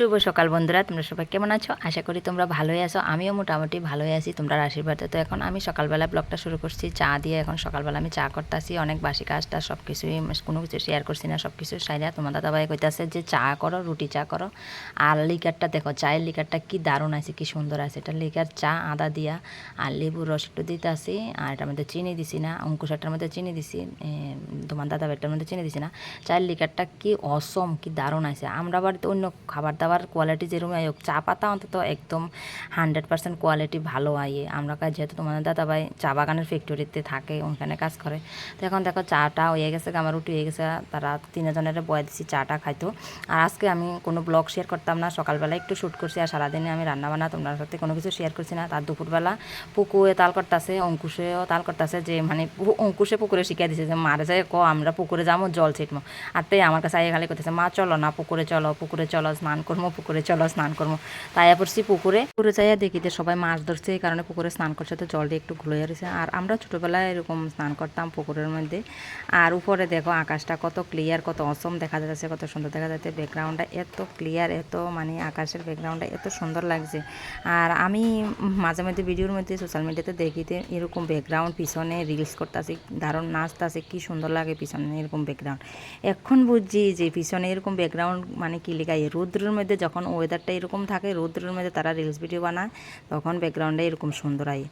শুভ সকাল বন্ধুরা, তোমরা সবাই কেমন আছো? আশা করি তোমরা ভালোই আছো, আমিও মোটামুটি ভালোই আছি তোমরা আশীর্বাদে। তো এখন আমি সকালবেলা ব্লগটা শুরু করছি, চা দিয়ে এখন সকালবেলা আমি চা করতেছি, অনেক বাসি কাজটা সব কিছুই কোনো কিছু শেয়ার করছি না সব কিছু সাইডা তোমার দাদাভাই কইতাছে যে, চা করো, রুটি চা করো। আর লিকারটা দেখো, চায়ের লিকারটা কি দারুণ আছে, কি সুন্দর আছে। এটা লিকার চা, আদা দিয়া, আর লেবুর রস একটু দিতে আসি আর এটার মধ্যে চিনি দিছি না অঙ্কুশাটার মধ্যে চিনি দিছি তোমার দাদা ভাইটার মধ্যে চিনি দিছি না। চায়ের লিকারটা কি অসম, কি দারুণ আছে। আমরা বাড়িতে অন্য খাবার দাবার কোয়ালিটি যেরকম আয়োগ চা পাতা অন্তত একদম হান্ড্রেড পার্সেন্ট কোয়ালিটি ভালো আইয়ে আমরা কাজ যেহেতু তোমাদের দাদা ভাই চা বাগানের ফ্যাক্টরিতে থাকে, ওখানে কাজ করে। তো এখন দেখো চাটা হয়ে গেছে, আমার রুটি হয়ে গেছে, তারা তিনজনের বয়ে দিছি, চাটা খাইতো। আর আজকে আমি কোনো ব্লগ শেয়ার করতাম না, সকালবেলা একটু শ্যুট করছি, আর সারাদিনে আমি রান্না বান্না তোমার সাথে কোনো কিছু শেয়ার করছি না। তার দুপুরবেলা পুকুরে তাল করতেছে অঙ্কুশেও তাল করতেছে যে মানে অঙ্কুশে পুকুরে শিখিয়ে দিছে যে, মারে যায়, ক, আমরা পুকুরে যাব, জল ছিটমো আর তাই আমার কাছে আগে খালি করতেছে, মা, চলো না, পুকুরে চলো পুকুরে চলো, স্নান করব পুকুরে চলো, স্নান করব তাই পড়ছি পুকুরে। পুকুরে যাইয়া দেখি যে সবাই মাছ ধরছে, এই কারণে পুকুরে স্নান করছে, তো জলটা একটু ঘুলিয়ে রয়েছে আর আমরা ছোটোবেলায় এরকম স্নান করতাম পুকুরের মধ্যে। আর উপরে দেখো আকাশটা কত ক্লিয়ার কত অসম দেখা যাচ্ছে, কত সুন্দর দেখা যাচ্ছে। ব্যাকগ্রাউন্ডটা এত ক্লিয়ার এত মানে আকাশের ব্যাকগ্রাউন্ডটা এত সুন্দর লাগছে। আর আমি মাঝে মধ্যে ভিডিওর মধ্যে সোশ্যাল মিডিয়াতে দেখিতে এরকম ব্যাকগ্রাউন্ড পিছনে রিলস করতেছি, দারুণ নাচতেছে, কি সুন্দর লাগে পিছনে এরকম ব্যাকগ্রাউন্ড এখন বুঝছি যে পিছনে এরকম ব্যাকগ্রাউন্ড মানে কি লেখায়? রৌদ্রের মধ্যে যখন ওয়েদারটা এরকম থাকে, রৌদ্রের মধ্যে তারা রিলস ভিডিও বানায়, তখন ব্যাকগ্রাউন্ডে এরকম সুন্দর আয়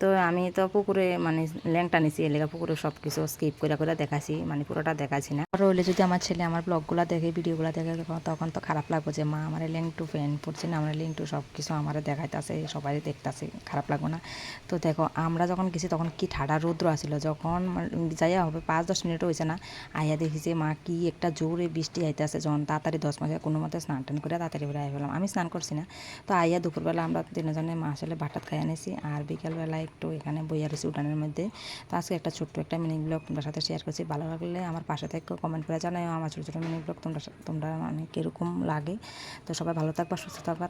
তো আমি তো পুকুরে মানে ল্যাংটা নিছি, এলাকা পুকুরে সব কিছু স্কিপ করে করে দেখাছি মানে পুরোটা দেখাছি না। আর হইলে যদি আমার ছেলে আমার ব্লগগুলো দেখে ভিডিওগুলো দেখে, তখন- তো খারাপ লাগবে যে, মা, আমার ল্যাংটু ফ্যান পড়ছে না, আমার ল্যাংটু সব কিছু আমার দেখাইতেছে সবাই দেখতাছে, খারাপ লাগবে না। তো দেখো, আমরা যখন গেছি, তখন কি ঠাডা রৌদ্র আসিল, যখন যাইয়া হবে পাঁচ দশ মিনিট হয়েছে না, আইয়া দেখি যে, মা, কি একটা জোরে বৃষ্টি আইতেছে, যখন তাড়াতাড়ি দশ মাসে কোনো মতে স্নান টান করে তাড়াতাড়ি বেড়ে আই আমি স্নান করছি না। তো আইয়া দুপুরবেলা আমরা তিনজনে আসলে ভাটাত খাই আনেছি আর বিকেলবেলা একটু এখানে বইয়া রয়েছি উঠানের মধ্যে। তো আজকে একটা ছোট্ট একটা মিনি ব্লগ তোমার সাথে শেয়ার করছি। ভালো লাগলে আমার পাশে থেকে কমেন্ট করে জানাই আমার ছোটো ছোটো মিনি ব্লগ তোমরা তোমরা মানে কীরকম লাগে। তো সবাই ভালো থাকবা, সুস্থ থাকবা।